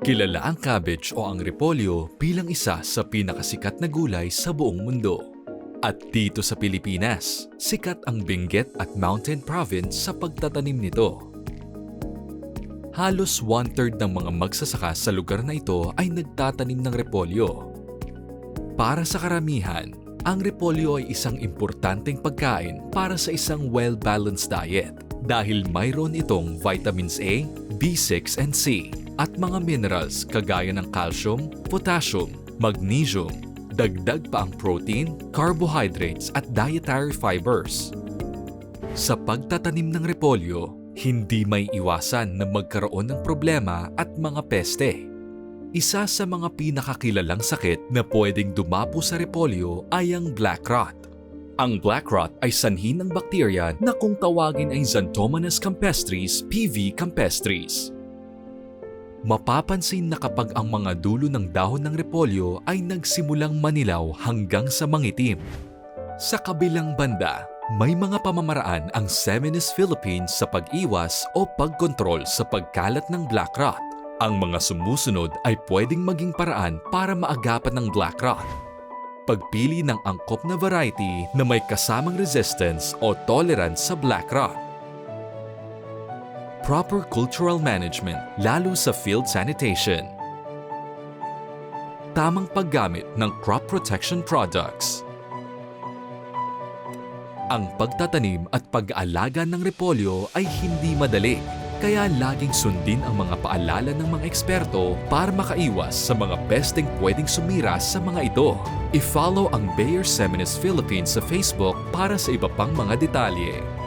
Kilala ang cabbage o ang repolyo bilang isa sa pinakasikat na gulay sa buong mundo. At dito sa Pilipinas, sikat ang Benguet at Mountain Province sa pagtatanim nito. Halos one-third ng mga magsasaka sa lugar na ito ay nagtatanim ng repolyo. Para sa karamihan, ang repolyo ay isang importanteng pagkain para sa isang well-balanced diet dahil mayroon itong vitamins A, B6 and C at mga minerals kagaya ng calcium, potassium, magnesium, dagdag pa ang protein, carbohydrates at dietary fibers. Sa pagtatanim ng repolyo, hindi may iwasan na magkaroon ng problema at mga peste. Isa sa mga pinakakilalang sakit na pwedeng dumapo sa repolyo ay ang black rot. Ang black rot ay sanhi ng bakterya na kung tawagin ay Xanthomonas campestris PV campestris. Mapapansin na kapag ang mga dulo ng dahon ng repolyo ay nagsimulang manilaw hanggang sa mangitim. Sa kabilang banda, may mga pamamaraan ang Seminus Philippines sa pag-iwas o pagkontrol sa pagkalat ng black rot. Ang mga sumusunod ay pwedeng maging paraan para maagapan ng black rot. Pagpili ng angkop na variety na may kasamang resistance o tolerance sa black rot. Proper cultural management, lalo sa field sanitation. Tamang paggamit ng crop protection products. Ang pagtatanim at pag-aalaga ng repolyo ay hindi madali, kaya laging sundin ang mga paalala ng mga eksperto para makaiwas sa mga pesteng pwedeng sumira sa mga ito. I-follow ang Bayer Seminis Philippines sa Facebook para sa iba pang mga detalye.